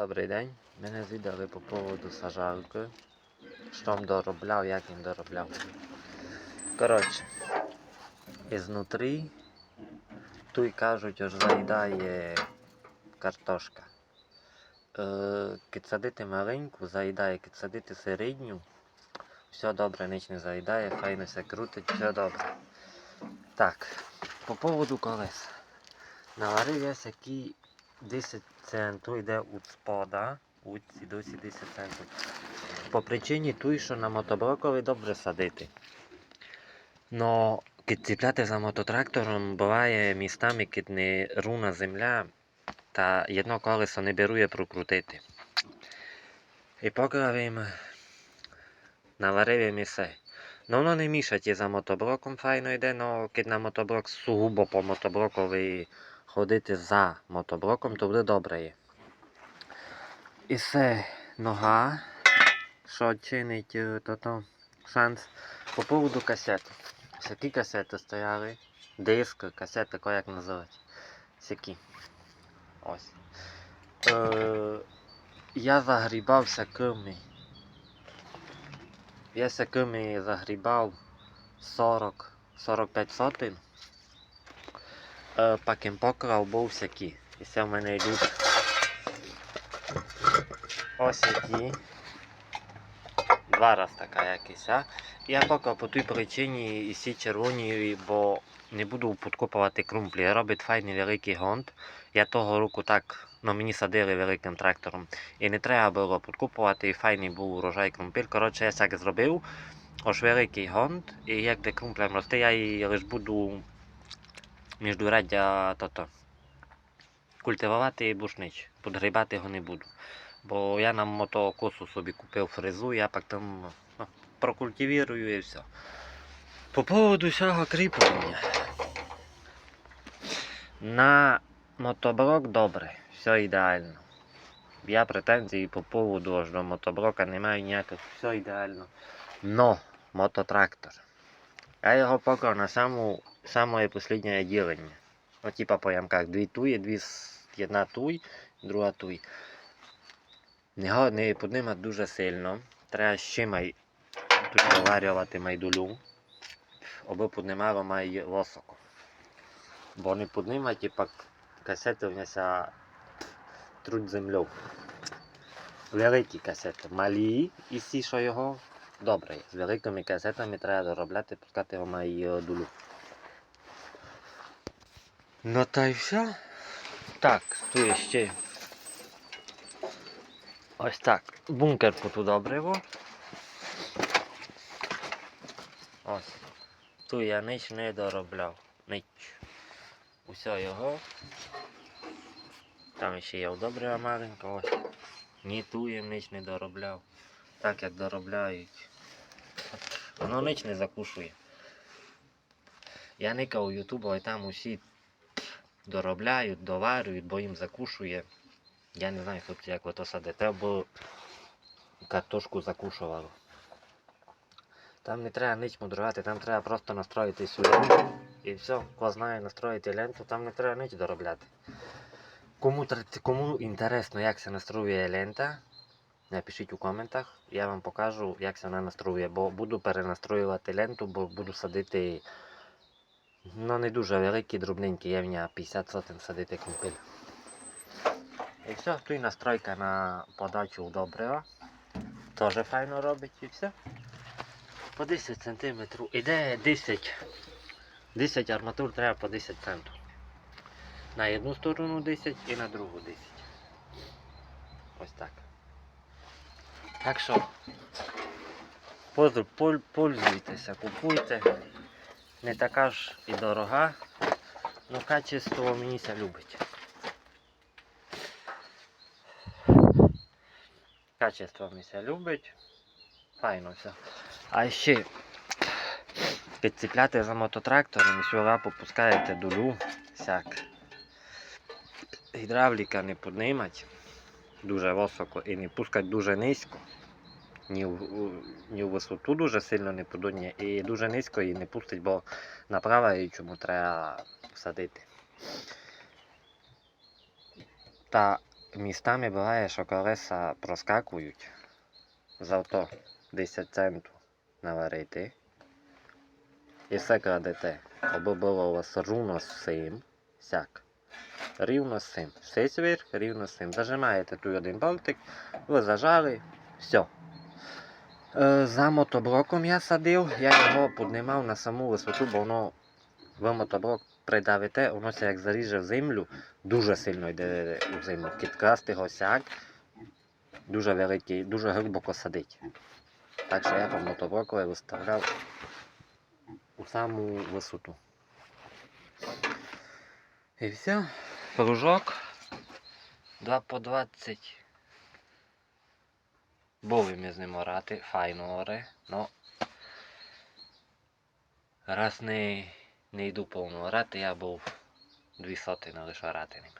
Добрий день. Мене звідали по поводу сажалки. Що він доробляв, як він доробляв. Коротше, ізнутрі тут кажуть, аж заїдає картошка. Е, кид маленьку, заїдає, кид середню. Все добре, ніч не заїдає, файно все крутить, все добре. Так, по поводу колес. Наварив я сякі 10 центів йде у спода, у ці досі 10 центів. По причині той, що на мотоблокові добре садити. Но кид ціпляти за мототрактором, буває містами, кид не руна земля, та одно колесо не берує прокрутити. І поки наварив я все. Ну воно не мішать і за мотоблоком файно йде, но кид на мотоблок сугубо по мотоблокові ходити за мотоблоком, то буде добре. І все нога, що чинить е, то, то шанс. По поводу касет. Всякі касети стояли. Диск, касети, ко як називати. Всякі. Ось. Е, я загрібав всякими. Я всякими загрібав 40-45 сотень. Е, пакем покрав був всякі. І це в мене йдуть ось які. Два раз така якась. А? Я поки по тій причині і всі червоні, бо не буду підкопувати крумплі. Робить файний великий гонт. Я того року так, ну мені садили великим трактором. І не треба було підкопувати, і файний був урожай крумпіль. Коротше, я так зробив. Ось великий гонт, і як де крумплям росте, я її лише буду міждуряддя то-то. Культивувати бушнич, підгрібати його не буду. Бо я на мотокосу собі купив фрезу, я пак там ну, прокультивірую і все. По поводу цього кріплення. На мотоблок добре, все ідеально. Я претензій по поводу аж до мотоблока не маю ніяких, все ідеально. Но мототрактор. Я його поклав на саму, самое последнее ділення. Ну, типа по ямках дві туї, дві, одна туй, друга туй. Його не піднімати дуже сильно. Треба ще май тут доварювати майдулю. Аби піднімало май високо. Бо не піднімати, типа касети внеся труд землю. Великі касети. Малі і всі, що його добре. З великими касетами треба доробляти, пускати його май дулю. Ну та й все. Так, тут ще. Ось так. Бункер тут добриво. Ось. Тут я ніч не доробляв. Ніч. Усе його. Там ще є добрива маленька, ось. Ні ту я ніч не доробляв. Так як доробляють. Воно ніч не закушує. Я никав у Ютубу, і там усі доробляють, доварюють, бо їм закушує. Я не знаю, хлопці, як ви то садите, бо картошку закушувало. Там не треба ніч мудрувати, там треба просто настроїти цю ленту. І все, хто знає настроїти ленту, там не треба ніч доробляти. Кому, кому інтересно, як це настроює лента, напишіть у коментах, я вам покажу, як це вона настроює, бо буду перенастроювати ленту, бо буду садити ну, не дуже великі, дрібненькі євня 50 сотень садити кумпіль. І все, тут і настройка на подачу добрива. Теж файно робить і все. По 10 см. Іде 10. 10 арматур треба по 10 центів. На одну сторону 10 і на другу 10. Ось так. Так що пользуйтеся, купуйте. Не така ж і дорога, але качество мені ся любить. Качество мені любить. Файно все. А ще підціпляти за мототрактором і сюди попускаєте дулю всяк. Гідравліка не піднімать дуже високо і не пускать дуже низько. Ні в, ні в висоту дуже сильно не подує і дуже низько її не пустить, бо направо її чому треба садити. Та містами буває, що колеса проскакують. Завто 10 центів наварити. І все кладете. Аби було у вас рівно з цим. Сяк. Рівно з цим. Все зверх, рівно з цим. Зажимаєте тут один болтик, ви зажали, все. За мотоблоком я садив, я його піднімав на саму висоту, бо воно ви мотоблок придавите, воно як заріже в землю, дуже сильно йде у землю. Підкласти його сяк, дуже великий, дуже глибоко садить. Так що я по мотоблокові виставляв у саму висоту. І все. Пружок 2 по 20. Були ми з ним орати, файно оре, но раз не, не йду повно орати, я був дві сотини лише орати ним.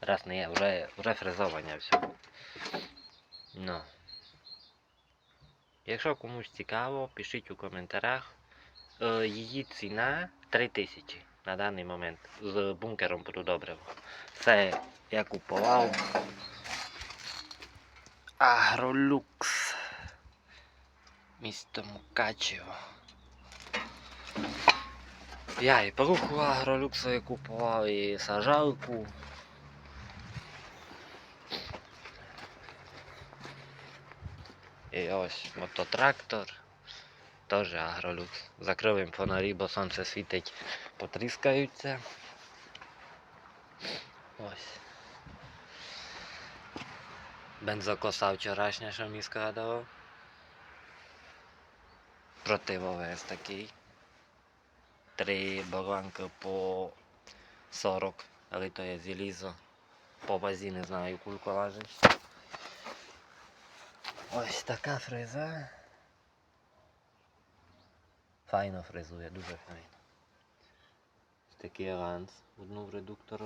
Раз не є, вже, вже фрезовання все. Ну. Якщо комусь цікаво, пишіть у коментарях. Е, її ціна 3000 на даний момент з бункером буду добре. Це я купував Агролюкс. Місто Мукачево. Я і поруху Агролюксові купував, і сажалку. І ось мототрактор. Теж агролюкс. Закрив їм фонарі, бо сонце світить, потріскаються. Ось. Бензокоса вчорашня, що мені складував. Противовес такий. Три болванки по 40, але то є залізо. По базі не знаю, кулько важить. Ось така фреза. Файно фрезує, дуже файно. Такий ранц. Одну в редуктор